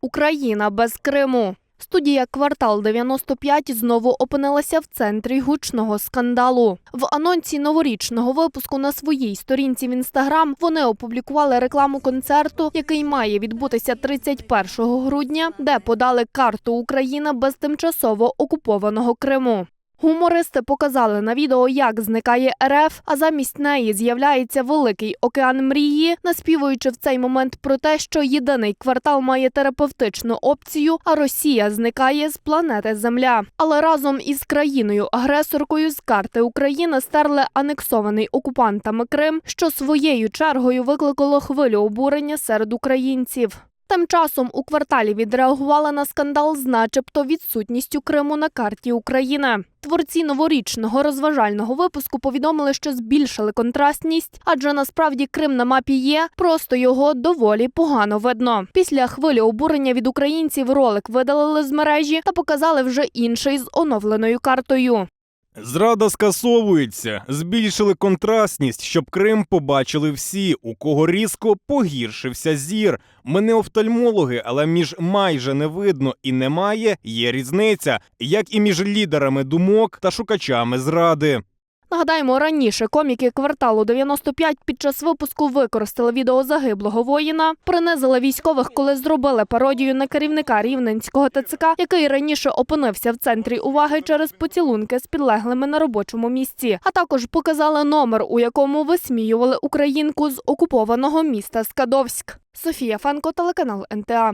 Україна без Криму. Студія Квартал 95 знову опинилася в центрі гучного скандалу. В анонсі новорічного випуску на своїй сторінці в інстаграм вони опублікували рекламу концерту, який має відбутися 31 грудня, де подали карту Україна без тимчасово окупованого Криму. Гумористи показали на відео, як зникає РФ, а замість неї з'являється великий океан мрії, наспівуючи в цей момент про те, що єдиний квартал має терапевтичну опцію, а Росія зникає з планети Земля. Але разом із країною-агресоркою з карти України стерли анексований окупантами Крим, що своєю чергою викликало хвилю обурення серед українців. Тим часом у кварталі відреагували на скандал з начебто відсутністю Криму на карті України. Творці новорічного розважального випуску повідомили, що збільшили контрастність, адже насправді Крим на мапі є, просто його доволі погано видно. Після хвилі обурення від українців ролик видалили з мережі та показали вже інший з оновленою картою. Зрада скасовується. Збільшили контрастність, щоб Крим побачили всі, у кого різко погіршився зір. Ми не офтальмологи, але між майже не видно і немає є різниця, як і між лідерами думок та шукачами зради. Нагадаємо, раніше коміки кварталу 95 під час випуску використали відео загиблого воїна, принизили військових, коли зробили пародію на керівника рівненського ТЦК, який раніше опинився в центрі уваги через поцілунки з підлеглими на робочому місці. А також показали номер, у якому висміювали українку з окупованого міста Скадовськ. Софія Фенко, телеканал НТА.